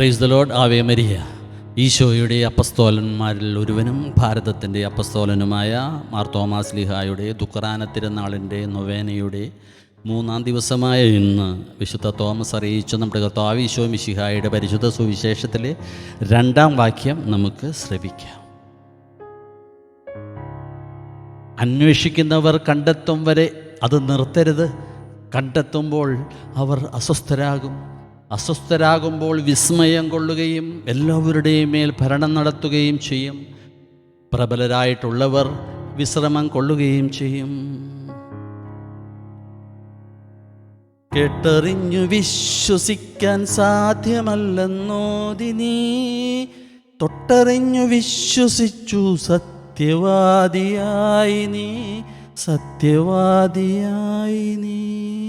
Praise the Lord Ave Maria. ഈശോയുടെ അപ്പസ്തോലന്മാരിൽ ഒരുവനും ഭാരതത്തിന്റെ അപ്പസ്തോലനുമായ മാർ തോമാസ് ലിഹായുടെ ദുഃഖറാന തിരുനാളിന്റെ നൊവേനയുടെ മൂന്നാം ദിവസമായ ഇന്ന് വിശുദ്ധ തോമസ് അറിയിച്ച നമ്മുടെ കർത്താവ് ഈശോ മിശിഹായുടെ പരിശുദ്ധ സുവിശേഷത്തിലെ രണ്ടാം വാക്യം നമുക്ക് ശ്രവിക്കാം. അന്വേഷിക്കുന്നവർ കണ്ടെത്തും വരെ അത് നിർത്തരുത്. കണ്ടെത്തുമ്പോൾ അവർ അസ്വസ്ഥരാകും. അസ്വസ്ഥരാകുമ്പോൾ വിസ്മയം കൊള്ളുകയും എല്ലാവരുടെയും മേൽ ഭരണം നടത്തുകയും ചെയ്യും. പ്രബലരായിട്ടുള്ളവർ വിശ്രമം കൊള്ളുകയും ചെയ്യും. കേട്ടറിഞ്ഞു വിശ്വസിക്കാൻ സാധ്യമല്ലെന്നോതി നീ തൊട്ടറിഞ്ഞു വിശ്വസിച്ചു സത്യവാദിയായി നീ. സത്യവാദിയായി നീ.